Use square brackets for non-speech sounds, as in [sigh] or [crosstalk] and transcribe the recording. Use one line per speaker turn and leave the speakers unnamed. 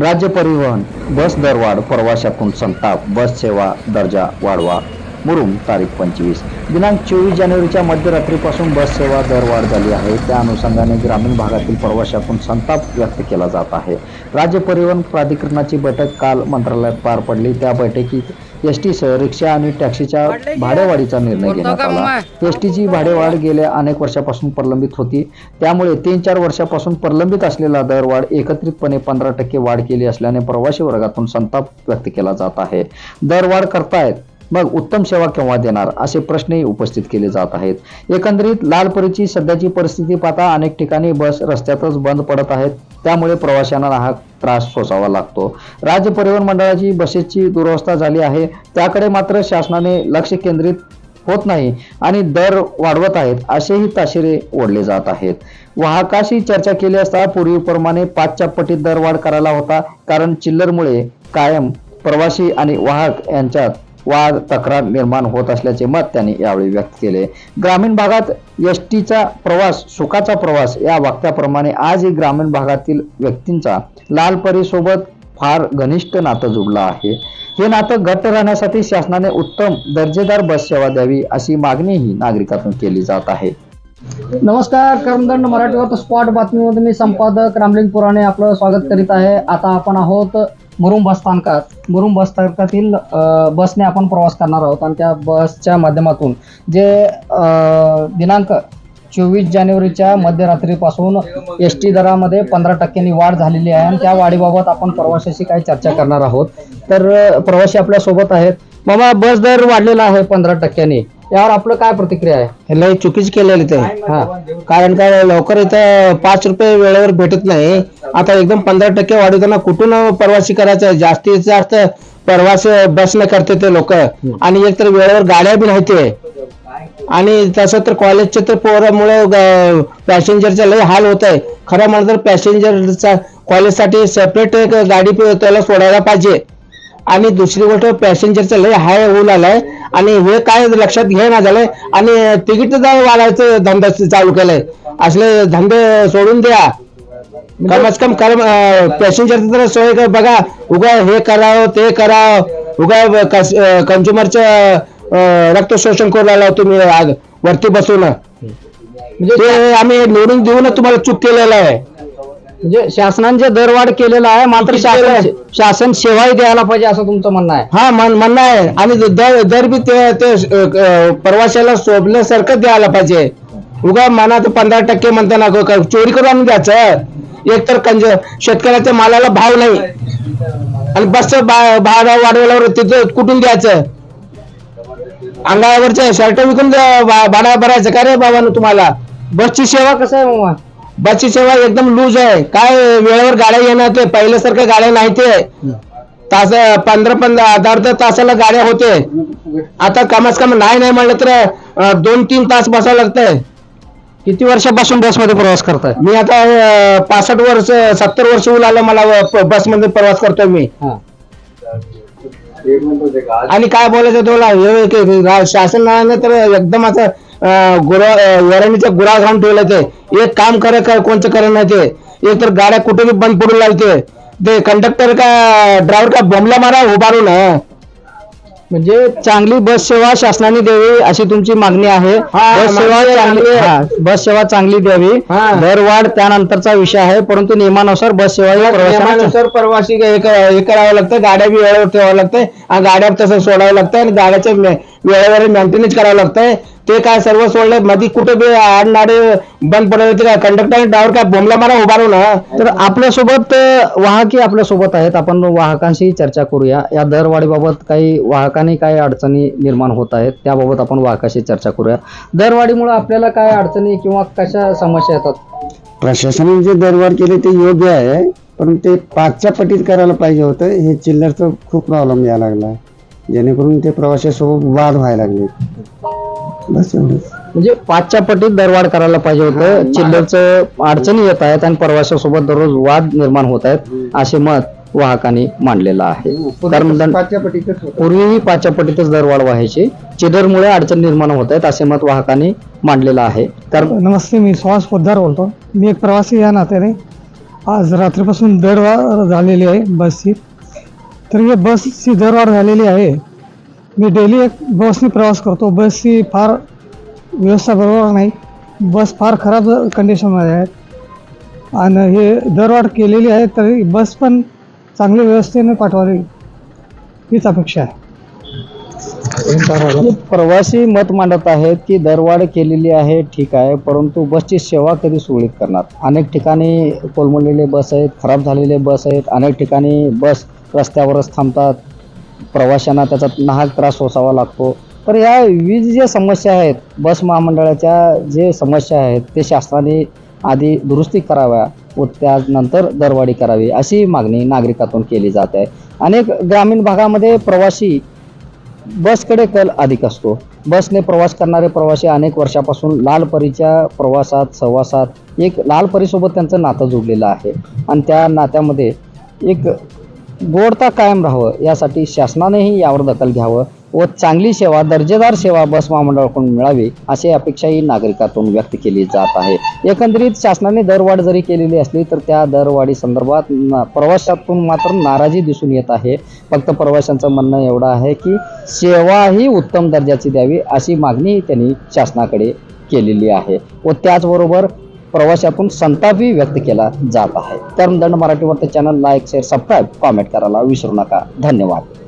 राज्य परिवहन बस दरवाढ प्रवाशातून संताप बस सेवा दर्जा वाढवा. मुरुम तारीख पंचवीस. दिनांक चोवीस जानेवारीच्या मध्यरात्रीपासून बस सेवा दरवाढ झाली आहे. त्या अनुषंगाने ग्रामीण भागातील प्रवाशातून संताप व्यक्त केला जात आहे. राज्य परिवहन प्राधिकरणाची बैठक काल मंत्रालयात पार पडली. त्या बैठकीत एस टीसह रिक्षा आणि टॅक्सीच्या भाडेवाढीचा निर्णय घेण्यात आला. एस टीची भाडेवाढ गेल्या अनेक वर्षापासून प्रलंबित होती. त्यामुळे तीन चार वर्षापासून प्रलंबित असलेला दरवाढ एकत्रितपणे पंधरा टक्के वाढ केली असल्याने प्रवासी वर्गातून संताप व्यक्त केला जात आहे. दरवाढ करतायत मग उत्तम सेवा केव्हा देणार? असे प्रश्नही उपस्थित केले जात आहेत. एकंदरीत लालपरीची सध्याची परिस्थिती पाहता अनेक ठिकाणी बस रस्त्यातच बंद पडत आहेत. त्यामुळे प्रवाशांना हा त्रास सोसावा लागतो. राज्य परिवहन मंडळाची बसेसची दुरवस्था झाली आहे. त्याकडे मात्र शासनाने लक्ष केंद्रित होत नाही आणि दर वाढवत आहेत असेही ताशेरे ओढले जात आहेत. वाहकाशी चर्चा केली असता पूर्वीप्रमाणे पाचच्या पटीत दरवाढ करायला होता कारण चिल्लरमुळे कायम प्रवासी आणि वाहक यांच्यात वाद तक्रार निर्माण होत असल्याचे मत त्यांनी यावेळी व्यक्त केले. ग्रामीण भागात एस टीचा प्रवास सुखाचा प्रवास या वाक्याप्रमाणे आजही ग्रामीण भागातील व्यक्तींचा लाल परीसोबत फार घनिष्ठ नातं जुडलं आहे. हे नातं घट्ट राहण्यासाठी शासनाने उत्तम दर्जेदार बस सेवा द्यावी अशी मागणीही नागरिकातून केली जात आहे.
नमस्कार कर्मदंड मराठीवर स्पॉट बातमीमध्ये मी संपादक रामलिंग पुराणे आपलं स्वागत करीत आहे. आता आपण आहोत मुरुम बस स्थानकात मुरुम बस स्थानकातील बसने आपण प्रवास करणार आहोत आणि त्या बसच्या माध्यमातून जे दिनांक चोवीस जानेवारीच्या मध्यरात्रीपासून एस टी दरामध्ये पंधरा टक्क्यांनी वाढ झालेली आहे आणि त्या वाढीबाबत आपण प्रवाशाशी काही चर्चा करणार आहोत. तर प्रवासी आपल्यासोबत आहेत. मामा बस दर वाढलेला आहे पंधरा टक्क्यांनी. यावर आपलं काय प्रतिक्रिया आहे?
हे लय चुकीच केलेली ते.
हा.
कारण काय लवकर इथं पाच रुपये वेळेवर भेटत नाही. आता एकदम पंधरा टक्के वाढवताना कुठून प्रवासी करायचं? जास्तीत जास्त प्रवास बसने करते ते लोक. आणि एक तर वेळेवर गाड्या बी नाही ते. आणि तसं तर कॉलेजचे तर पोरामुळे पॅसेंजरचे लय हाल होत आहे खरं म्हणलं तर पॅसेंजरचा कॉलेजसाठी सेपरेट एक गाडी प- त्याला सोडायला पाहिजे. आणि दुसरी गोष्ट पॅसेंजरचं लय हाय होऊ लागलाय. आणि हे काय लक्षात घे ना झालंय. आणि तिकीट वाढायचं धंदा चालू केलाय. असले धंदे सोडून द्या. कमच कम कर पॅसेंजर तर सोय कर- बघा उगा हे करावं ते करावं. उगा कंझ्युमरचं रक्त शोषण करू लागला तुम्ही आज वरती बसून.
म्हणजे
ते आम्ही निवडून देऊनच तुम्हाला चूक केलेलं आहे.
म्हणजे शासनाने जे दरवाढ केलेला आहे मात्र शासन शासन सेवाही द्यायला पाहिजे असं तुमचं म्हणणं आहे.
हा म्हणणं आहे. आणि दर दर बी ते ते अ, प्रवाशाला शोभल्यासारखं द्यायला पाहिजे. उगा मनात पंधरा टक्के म्हणताना क- क- चोरी करून आणून द्यायचं एक तर कंज शेतकऱ्याच्या मालाला भाव नाही. आणि बसचं भा- भाडं वाढवल्यावर तिथं कुठून द्यायचं? अंगावरचं शर्ट विकून भा- भाडा भरायचं का रे बाबांनो तुम्हाला?
बसची सेवा कसं आहे मामा?
बसची सेवा एकदम लूज आहे. काय वेळेवर गाड्या येणार ते? पहिल्यासारख्या गाड्या नाही ते. तास पंधरा पंधरा अर्धा अर्धा तासाला गाड्या होते. आता कमास कम नाही नाही म्हणलं तर दोन तीन तास बसावं लागतंय.
किती वर्षापासून बसमध्ये प्रवास करताय?
मी आता पासष्ट वर्ष सत्तर वर्ष होऊ लागलं मला बसमध्ये प्रवास करतोय मी. आणि काय बोलायचं तुला? हे रा- शासनाने तर एकदम असं गुरा अं, वरणीचं गुरा घालून ठेवलं ते. एक काम करे का कोणचं करे नाही ते? एक तर गाड्या कुठे बी बंद पडून लागते. ते कंडक्टर का ड्रायव्हर का बोंबला मारा उभारून हं.
म्हणजे चांगली बस सेवा शासनाने द्यावी अशी तुमची मागणी आहे. बस सेवा चांगली बस सेवा चांगली द्यावी.
हा.
दरवाढ त्यानंतरचा विषय आहे परंतु नियमानुसार बस सेवा
नियमानुसार प्रवासी हे करावं लागतं गाड्या वेळेवर ठेवावं लागतंय आणि गाड्या तसं सोडावं लागतं आणि गाड्याच्या वेळेवर मेंटेनन्स करावं लागतंय ते काय सर्व सोडलं मध्ये कुठे बी आडनाडे बंद पडले होते काय कंडक्टर ड्रायव्हर काय बोंबला मारा उभारू ना
तर आपल्यासोबत वाहकी आपल्यासोबत आहेत. आपण वाहकांशी चर्चा करूया. या दरवाढीबाबत काही वाहकांनी काही अडचणी निर्माण होत आहेत त्याबाबत आपण वाहकाशी चर्चा करूया. दरवाढीमुळे आपल्याला काय अडचणी किंवा कशा समस्या येतात?
प्रशासनाने जे दरवाढ केले ते योग्य आहे पण ते पाचच्या पटीत करायला पाहिजे होतं. हे चिल्लरचं खूप प्रॉब्लेम यायला लागला. जेणेकरून ते प्रवाशासोबत वाद व्हायला लागले. बस एवढंच.
म्हणजे पाचच्या पटीत दरवाढ करायला पाहिजे होतं. चिल्लरचं अडचणी येत आहेत आणि प्रवाशासोबत दररोज वाद निर्माण होत आहेत असे मत वाहकांनी मांडलेलं आहे. कारण
पाचच्या पटीतच होतं.
पूर्वीही पाचच्या पटीतच दरवाढ व्हायची. चिदरमुळे अडचण निर्माण होत आहेत असे मत वाहकांनी मांडलेलं आहे. तर
नमस्ते मी सुहास पोद्दार बोलतो. मी एक प्रवासी या नात्याने आज रात्रीपासून दरवाढ झालेली आहे बसची. तर हे बसची दरवाढ झालेली आहे. मी डेली एक बसनी प्रवास करतो. बसची फार व्यवस्था बरोबर नाही. बस फार खराब कंडिशनमध्ये आहेत आणि हे दरवाढ केलेली आहे तरी बस पण चांगल्या व्यवस्थेने पाठवावी हीच अपेक्षा आहे. [laughs]
प्रवासी मत मांडत आहेत की दरवाढ केलेली आहे ठीक आहे परंतु बसची सेवा कधी सुरळीत करणार? अनेक ठिकाणी कोलमडलेले बस आहेत खराब झालेले बस आहेत अनेक ठिकाणी बस रस्त्यावरच थांबतात. प्रवाशांना त्याचा नाहक त्रास सोसावा लागतो. तर या विविध ज्या समस्या आहेत बस महामंडळाच्या जे समस्या आहेत ते शासनाने आधी दुरुस्ती कराव्या व त्यानंतर दरवाढी करावी अशी मागणी नागरिकातून केली जात आहे. अनेक ग्रामीण भागामध्ये प्रवासी बसकडे कल अधिक असतो. बसने प्रवास करणारे प्रवासी अनेक वर्षापासून लालपरीच्या प्रवासात सहवासात एक लालपरीसोबत त्यांचं नातं जुडलेलं आहे. आणि त्या नात्यामध्ये एक गोडता कायम राहावं यासाठी शासनानेही यावर दखल घ्यावं. व चांगली सेवा दर्जेदार सेवा बस महामंडळाकडून मिळावी अशी अपेक्षाही नागरिकातून व्यक्त केली जात आहे. एकंदरीत शासनाने दरवाढ जरी केलेली असली तर त्या दरवाढी संदर्भात न- प्रवाशातून मात्र नाराजी दिसून येत आहे. फक्त प्रवाशांचं म्हणणं एवढं आहे की सेवा ही उत्तम दर्जाची द्यावी अशी मागणी त्यांनी शासनाकडे केलेली आहे. व त्याचबरोबर प्रवाशातून संतापही व्यक्त केला जात आहे. कर्मदंड दंड वार्ता channel like share subscribe comment करायला विसरू नका. धन्यवाद.